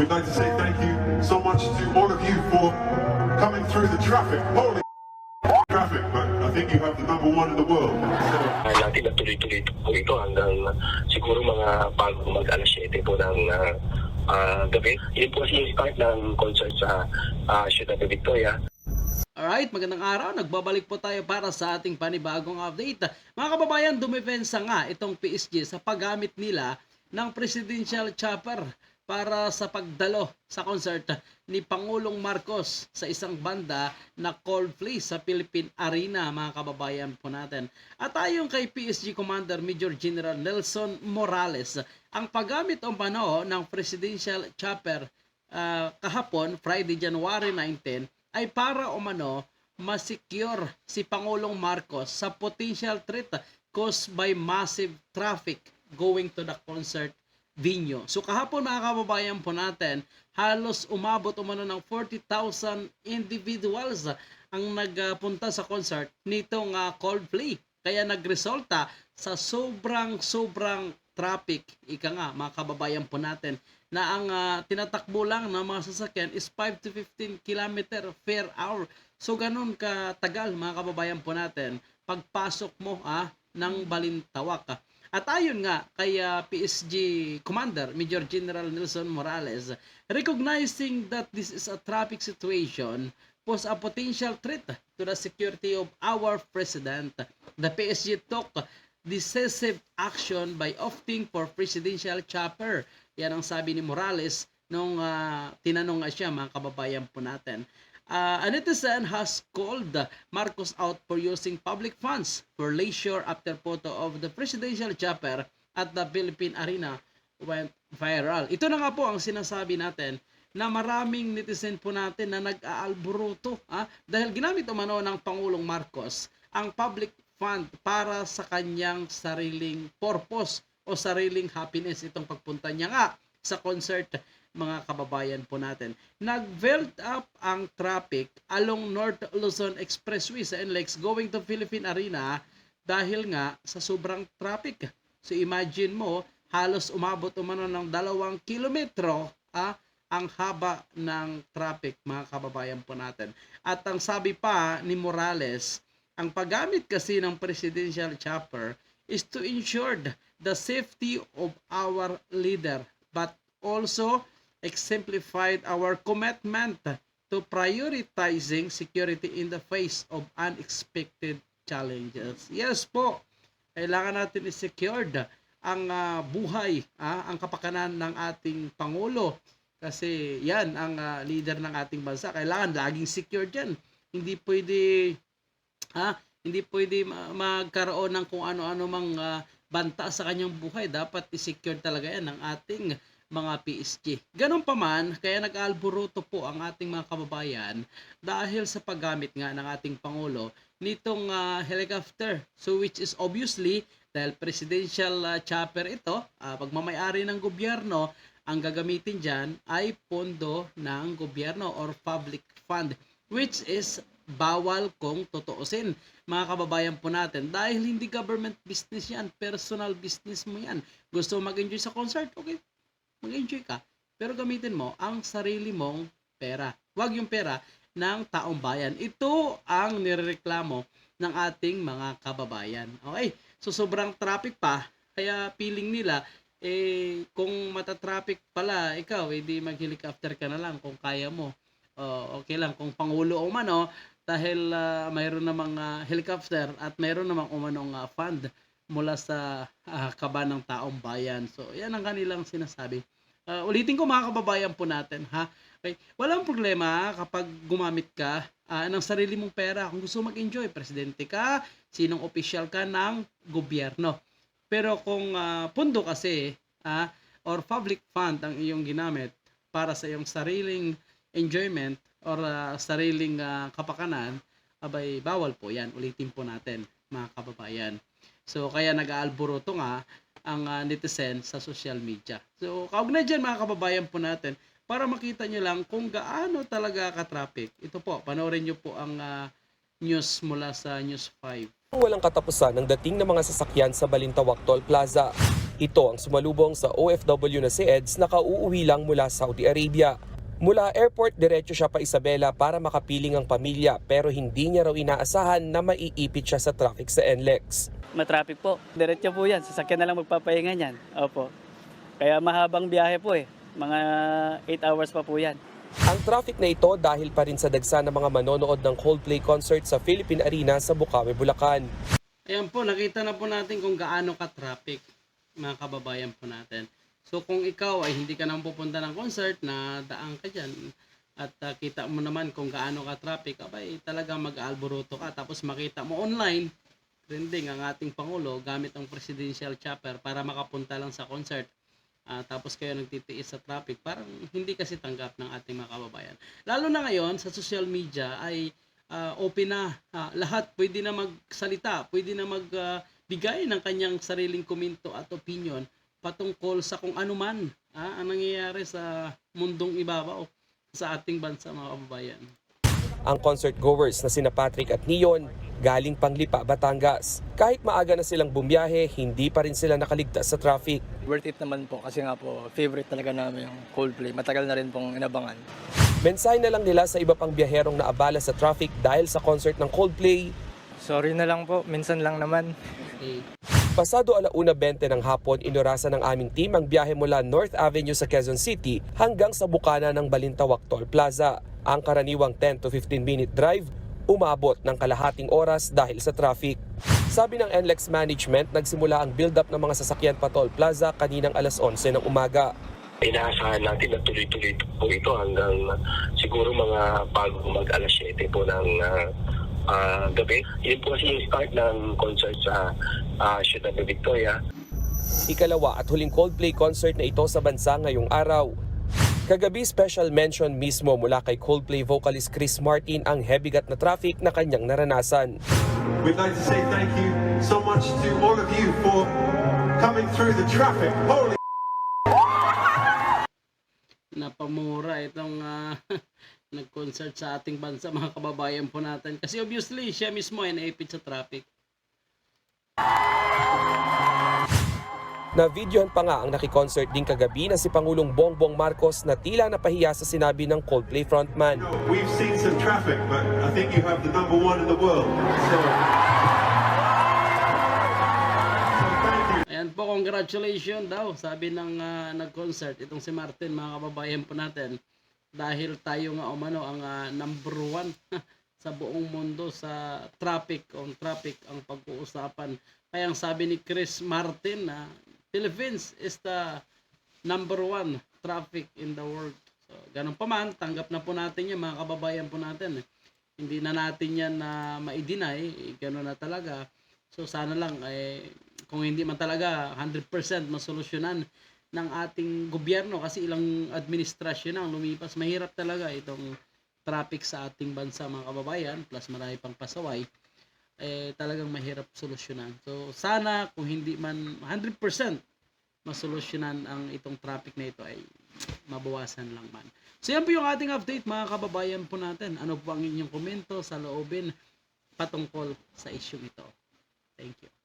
we'd like to say thank you so much to all of you for coming through the traffic. Holy traffic, but I think you have the number one in the world. So, natin na tuloy-tuloy po ito hanggang siguro mga bago mag alas 7 po ng uh, uh, gabi. Yun po si start ng concert sa uh, Ciudad de Victoria. Alright, magandang araw. Nagbabalik po tayo para sa ating panibagong update. Mga kababayan, dumefensa nga itong PSG sa paggamit nila ng presidential chopper para sa pagdalo sa concert ni Pangulong Marcos sa isang banda na Coldplay sa Philippine Arena, mga kababayan po natin. At ayon kay PSG Commander Major General Nelson Morales, ang paggamit o pano ng presidential chopper ah, kahapon, Friday, January 19, ay para umano masecure si Pangulong Marcos sa potential threat caused by massive traffic going to the concert venue. So kahapon mga kababayan po natin, halos umabot umano ng 40,000 individuals ang nagpunta sa concert nitong ah, Coldplay. Kaya nagresulta sa sobrang sobrang traffic, ika nga mga kababayan po natin, na ang ah, tinatakbo lang ng mga sasakyan is 5 to 15 km per hour. So ganun katagal mga kababayan po natin pagpasok mo ah, ng Balintawak. ah. At ayon nga kay ah, PSG Commander Major General Nelson Morales, recognizing that this is a traffic situation pose a potential threat to the security of our president. The PSG took decisive action by opting for presidential chopper. Yan ang sabi ni Morales nung ah, tinanong nga siya mga kababayan po natin. Uh, a has called Marcos out for using public funds for leisure after photo of the presidential chopper at the Philippine Arena went viral. Ito na nga po ang sinasabi natin na maraming netizen po natin na nag-aalburuto ah, dahil ginamit umano ng Pangulong Marcos ang public fund para sa kanyang sariling purpose o sariling happiness itong pagpunta niya nga sa concert mga kababayan po natin. Nag-build up ang traffic along North Luzon Expressway sa NLEX going to Philippine Arena dahil nga sa sobrang traffic. So imagine mo, halos umabot umano ng dalawang kilometro ah, ang haba ng traffic mga kababayan po natin. At ang sabi pa ni Morales, ang paggamit kasi ng presidential chopper is to ensure the safety of our leader but also exemplified our commitment to prioritizing security in the face of unexpected challenges. Yes po, kailangan natin i-secured ang ah, buhay, ah, ang kapakanan ng ating Pangulo. Kasi yan ang ah, leader ng ating bansa. Kailangan laging secured yan. Hindi pwede ha, hindi pwede ma- magkaroon ng kung ano-ano mang ah, banta sa kanyang buhay. Dapat i-secure talaga yan ng ating mga PSG. Ganun pa man, kaya nag-alburuto po ang ating mga kababayan dahil sa paggamit nga ng ating Pangulo nitong ah, helicopter. So which is obviously dahil presidential ah, chopper ito, ah, pagmamayari ng gobyerno, ang gagamitin dyan ay pondo ng gobyerno or public fund which is bawal kung totoosin mga kababayan po natin dahil hindi government business yan personal business mo yan gusto mag-enjoy sa concert okay mag-enjoy ka. Pero gamitin mo ang sarili mong pera. Wag yung pera ng taong bayan. Ito ang nirereklamo ng ating mga kababayan. Okay? So sobrang traffic pa. Kaya feeling nila eh kung matatraffic pala ikaw edi mag-helicopter ka na lang kung kaya mo. Oh, okay lang kung pangulo o mano dahil ah, mayroon namang ah, helicopter at mayroon namang umanong ah, fund mula sa ah, kaba ng taong bayan. So, yan ang kanilang sinasabi. Ah, ulitin ko mga kababayan po natin, ha? Okay. Walang problema kapag gumamit ka ah, ng sarili mong pera. Kung gusto mag-enjoy, presidente ka, sinong official ka ng gobyerno. Pero kung ah, pundo kasi ah, or public fund ang iyong ginamit para sa iyong sariling enjoyment or ah, sariling ah, kapakanan, abay bawal po yan. Ulitin po natin mga kababayan. So kaya nag-aalburuto nga ang ah, netizen sa social media. So kaugnay dyan mga kababayan po natin para makita nyo lang kung gaano talaga ka-traffic. Ito po, panoorin nyo po ang ah, news mula sa News 5. Walang katapusan ang dating ng mga sasakyan sa Balintawak Toll Plaza. Ito ang sumalubong sa OFW na si Eds na kauuwi lang mula Saudi Arabia. Mula airport, diretso siya pa Isabela para makapiling ang pamilya pero hindi niya raw inaasahan na maiipit siya sa traffic sa NLEX. Matraffic po. Diretso po yan. Sasakyan na lang magpapahinga niyan. Opo. Kaya mahabang biyahe po eh. Mga 8 hours pa po yan. Ang traffic na ito dahil pa rin sa dagsa ng mga manonood ng Coldplay concert sa Philippine Arena sa Bukawi, Bulacan. Ayan po, nakita na po natin kung gaano ka-traffic, mga kababayan po natin. So kung ikaw ay hindi ka nang pupunta ng concert na daan ka dyan at ah, kita mo naman kung gaano ka-traffic, abay talagang mag-alboroto ka. Tapos makita mo online, trending ang ating Pangulo gamit ang presidential chopper para makapunta lang sa concert. Ah, tapos kayo nagtitiis sa traffic, parang hindi kasi tanggap ng ating mga kababayan. Lalo na ngayon sa social media ay ah, open na Ah, lahat pwede na magsalita, pwede na magbigay ng kanyang sariling komento at opinion patungkol sa kung ano man ah, ang nangyayari sa mundong ibabaw sa ating bansa mga kababayan. Ang concert goers na sina Patrick at Neon galing Panglipa, Batangas. Kahit maaga na silang bumiyahe, hindi pa rin sila nakaligtas sa traffic. Worth it naman po kasi nga po favorite talaga namin yung Coldplay. Matagal na rin pong inabangan. Mensahe na lang nila sa iba pang biyaherong naabala sa traffic dahil sa concert ng Coldplay. Sorry na lang po, minsan lang naman. Pasado alauna 20 ng hapon, inurasan ng aming team ang biyahe mula North Avenue sa Quezon City hanggang sa bukana ng Balintawak Toll Plaza. Ang karaniwang 10 to 15 minute drive, umabot ng kalahating oras dahil sa traffic. Sabi ng NLEX management, nagsimula ang build-up ng mga sasakyan pa Toll Plaza kaninang alas 11 ng umaga. Inaasahan natin na tuloy-tuloy po ito hanggang siguro mga bago mag alas 7 po ng ah, ah, gabi. Yun po kasi yung start ng concert sa ah, Ciudad de Victoria. Ikalawa at huling Coldplay concert na ito sa bansa ngayong araw. Kagabi special mention mismo mula kay Coldplay vocalist Chris Martin ang heavygat na traffic na kanyang naranasan. We'd like to say thank you so much to all of you for coming through the traffic. Holy Napamura itong ah, nag-concert sa ating bansa mga kababayan po natin. Kasi obviously, siya mismo ay naipit sa traffic. Na-videohan pa nga ang nakikoncert din kagabi na si Pangulong Bongbong Marcos na tila napahiya sa sinabi ng Coldplay frontman. We've seen some traffic, but I think you have the number one in the world. So. Ayan po, congratulations daw, sabi ng ah, nag-concert, itong si Martin, mga kababayan po natin. Dahil tayo nga umano ang ah, number one sa buong mundo sa traffic, on traffic ang pag-uusapan. Kaya ang sabi ni Chris Martin na Philippines is the number one traffic in the world. So, ganun pa man, tanggap na po natin yan, mga kababayan po natin. Hindi na natin yan na ma-deny, eh, ganun na talaga. So sana lang eh kung hindi man talaga 100% masolusyonan ng ating gobyerno kasi ilang administrasyon ang lumipas, mahirap talaga itong traffic sa ating bansa mga kababayan plus marami pang pasaway eh talagang mahirap solusyonan. So sana kung hindi man 100% masolusyonan ang itong traffic na ito ay mabawasan lang man. So yan po yung ating update mga kababayan po natin. Ano po ang inyong komento sa loobin patungkol sa issue ito. Thank you.